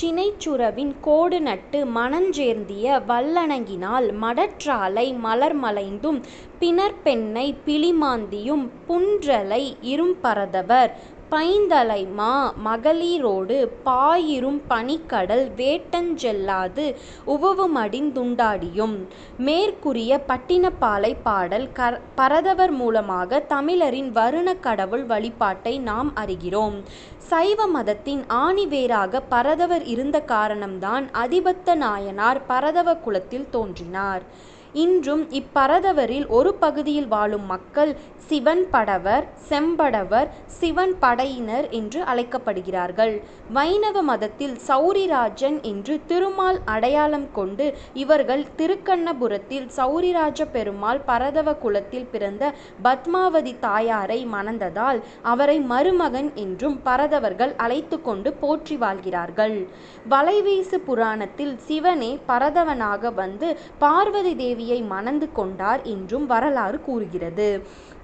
சினைச்சுறவின் கோடு நட்டு மனஞ்சேர்ந்திய வல்லணங்கினால் மடற்றாலை மலர்மலைந்தும் பிணர்ப்பெண்ணைப் பிலிமாந்தியும் புன்றலை யிரும்பரதவர் பைந்தலைமா மகளிரொடு பாயிரும் பனிக்கடல் வேட்டஞ் செல்லாது உவவுமடிந் துண்டாடியும். மேற்கூறிய பட்டினப்பாலைப் பாடல் பரதவர் மூலமாக தமிழரின் வருணக் கடவுள் வழிபாட்டை நாம் அறிகிறோம். சைவ மதத்தின் ஆணிவேராகப் பரதவர் இருந்த காரணம்தான் அதிபத்த நாயனார் பரதவ குலத்தில் தோன்றினார். இன்றும் இப்பரதவரில் ஒரு பகுதியில் வாழும் மக்கள் சிவன் படவர் செம்படவர் சிவன் படையினர் என்று அழைக்கப்படுகிறார்கள். வைணவ மதத்தில் சௌரிராஜன் என்று திருமால் அடையாளம் கொண்டு இவர்கள் திருக்கண்ணபுரத்தில் சௌரிராஜ பெருமாள் பரதவ குலத்தில் பிறந்த பத்மாவதி தாயாரை மணந்ததால் அவரை மருமகன் என்றும் பரதவர்கள் அழைத்து கொண்டு போற்றி வாழ்கிறார்கள். வளைவீசு புராணத்தில் சிவனே பரதவனாக வந்து பார்வதி தேவியை மணந்து கொண்டார் என்றும் வரலாறு கூறுகிறது.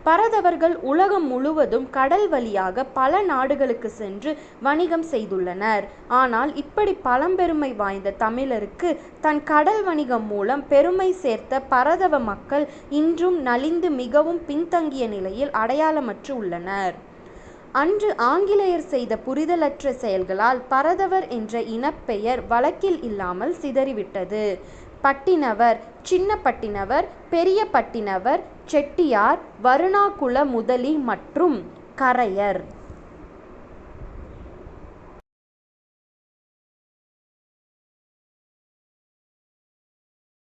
பரதவர்கள் உலகம் முழுவதும் கடல் வழியாக பல நாடுகளுக்கு சென்று வணிகம் செய்துள்ளனர். ஆனால் இப்படி பழம்பெருமை வாய்ந்த தமிழருக்கு தன் கடல் வணிகம் மூலம் பெருமை சேர்த்த பரதவ மக்கள் இன்றும் நலிந்து மிகவும் பின்தங்கிய நிலையில் அடையாளமற்று உள்ளனர். அன்று ஆங்கிலேயர் செய்த புரிதலற்ற செயல்களால் பரதவர் என்ற இனப்பெயர் வழக்கில் இல்லாமல் சிதறிவிட்டது. பட்டினவர் சின்ன பட்டினவர் பெரிய பட்டினவர் செட்டியார் வருணாகுல முதலி மற்றும் கரையர்.